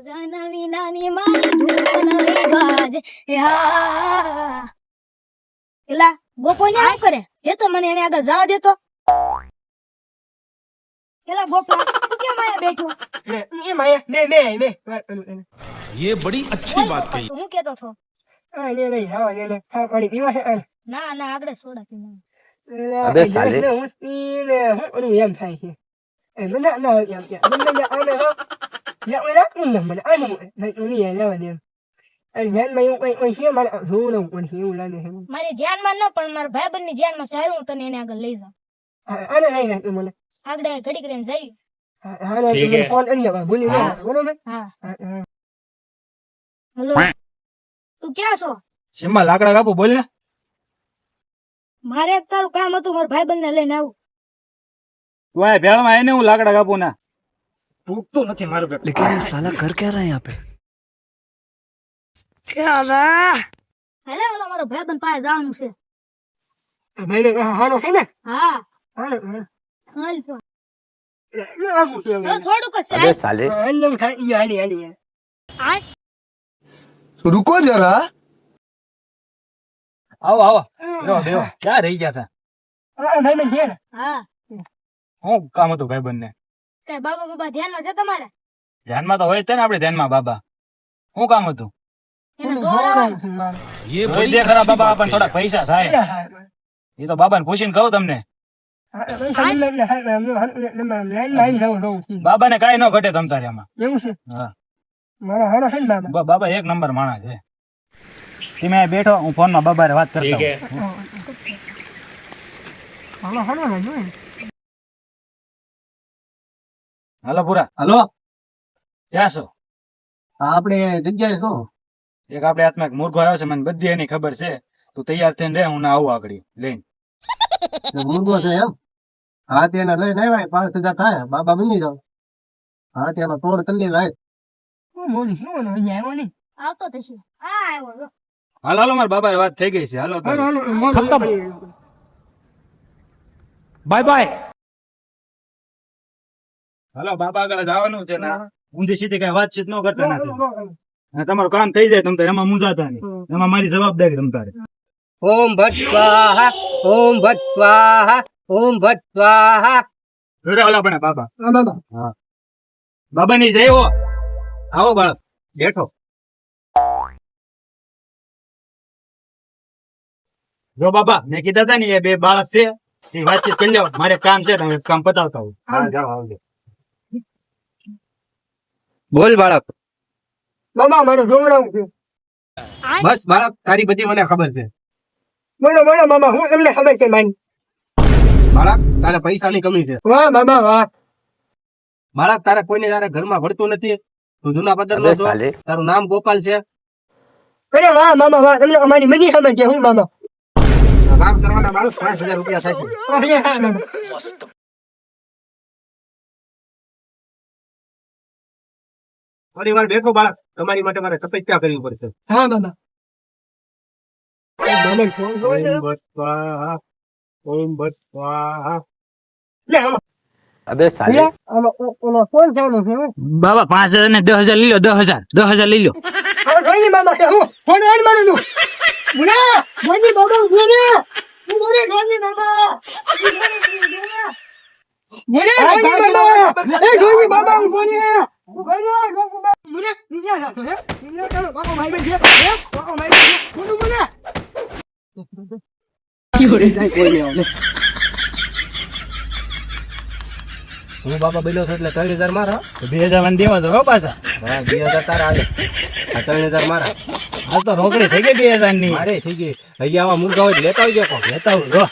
સજન વિનાની મારી ધૂન નવી બાજ એ હા એલા ગોપો ને આમ કરે એ તો મને એને આગળ જવા દેતો એલા ગોપા તું કેમ આયા બેઠો એ માયા બે બે બે વાત કરું તને ये बड़ी अच्छी बात कही તો હું કેતો છો આ લે લઈ આવા લે લે ખા પાણી પીવા છે આ. ના ના આગળ સોડા પીને એલા, અબે એ જરા સાલે. ને હું પીને હું ઓલું એમ થાય છે એ મને ના ના એમ કે મને ના આને હો યા ઓલા ઉન મને આને નહીં ઓલી એ લેવા દે અરે ધ્યાનમાં એવું કઈ કઈ છે મારે જોવું પણ છે એવું લાગે છે મારે ધ્યાનમાં ન પણ મારા ભાઈબંધની ધ્યાનમાં સારું હું તને એને આગળ લઈ જાઉં. આને લઈ નાખ્યું મને. આગળ ઘડી કરીને જઈશ હા, આને મને ફોન કરી લેવા ભૂલી ગયા બરોબર? હા. હલો. તું ક્યાં છો? શેમાં લાકડા કાપો બોલ ને. મારે એક તારું કામ હતું મારા ભાઈબંધ ને લઈને આવું. તું આ ભેળમાં આવીને હું લાકડા કાપું ના. તૂટતું નથી મારું બેટું. लेकिन ये साला कर क्या रहा है यहाँ पे હેલે ઓલા મારો ભાઈબંધ પાસે જવાનું છે તો ભાઈને કહા, હાલો છે ને હા હાલો હા. હાલ તો. એટલે આવું છે હવે થોડુંક જ છે अबे साले હા, હાલ હું ખાઈ ગયો હાલી હાલી रुको जरा આવો આવો બેહો, બેહો. ક્યાં રહી ગયા તા હા ભાઈ છે ને હા શું કામ હતું ભાઈબંધ ને તે બાબા બાબા ધ્યાનમાં છે તમારા? ધ્યાનમાં તો હોય જ છે ને આપણે ધ્યાનમાં બાબા. શું કામ હતું? જોઈ દે ખરા બાબા પૈસા થાય. એ તો બાબાને પૂછીને કહું તમને. બાબાને કઈ ન ઘટે તમતારે આમાં. એવું છે? બાબા? એક નંબર માણસ છે. તમે બેઠો હું ફોનમાં બાબારે વાત કરતો હાલો હાલો ને હાલો પુરા. હલો? ક્યાં છો? આપણે જગ્યાએ છો? એક આપણે હાથમાં એક મુર્ગો આવ્યો છે મને બધી એની ખબર છે. તું તૈયાર થઈને રે હું આવું આગળ. લઈને. મુર્ગો છે એમ? હા તેને લઈને આવ્યા પાંચ હજાર થાય બાબા બની જાવ હા તેનો તોડ કરી લાય હાલ હાલો મારા બાબા વાત થઈ ગઈ છે. હાલો હાલો બાય બાય. હાલો બાબા આગળ જવાનું છે ઊંધી સીધી કઈ વાતચીત ન કરતા નથી. તમારું કામ થઈ જાય તમ એમાં મુંજાતા નહીં. એમાં મારી જવાબદારી તમતારે ઓમ ભટ સ્વાહા ઓમ ભટ સ્વાહા ઓમ ભટ સ્વાહા. ઓલા પણ બાબા બાબા ની જય હો. આવો બાળક બેઠો. જો બાબા મેં કીધા હતા ને એ બે બાળક છે એ વાતચીત કરી લો મારે કામ છે તમે કામ પતાવતા હું. હા જાઓ આવજો. બોલ બાળક. મામા મારે જોવડાવું છું. બસ બાળક તારી બધી મને ખબર છે. બોલો બોલો મામા હું તમને ખબર છે માની બાળક તારે પૈસાની કમી છે. વાહ મામા વાહ. બાળક તારે કોઈને તારે ઘરમાં ભરતું નથી. તું જૂના પદર નો છો. તારું નામ ગોપાલ છે. અરે વાહ મામા વાહ. તમને અમારી બધી ખબર છે હું મામા. કામ કરવાના માણસ પાંચ હજાર રૂપિયા થાય છે થોડી વાર બેઠો બાળક. તમારી માટે મારે તપસ્યા કરવી પડશે. હા દાદા. બાબા પાંચ હજાર ને દસ હજાર લઈ લો દસ હજાર. દસ હજાર લઈ લો. બાબા નીચે રાખો હે નીચે ચાલો બાબા ભાઈ બેન હે બાબા ભાઈ બેન છે મુને મુને હું બાબા બોલ્યો એટલે ત્રણ હજાર મારા તો બે હજાર મને દેવા દો હો પાછા હા બે હજાર તારા હાલે આ ત્રણ હજાર મારા હાલ તો રોકડી થઈ ગઈ. બે હજારની મારે થઈ ગઈ અહીંયા આવા મુર્ગા હોય તો લેતા આવજો લેતા આવું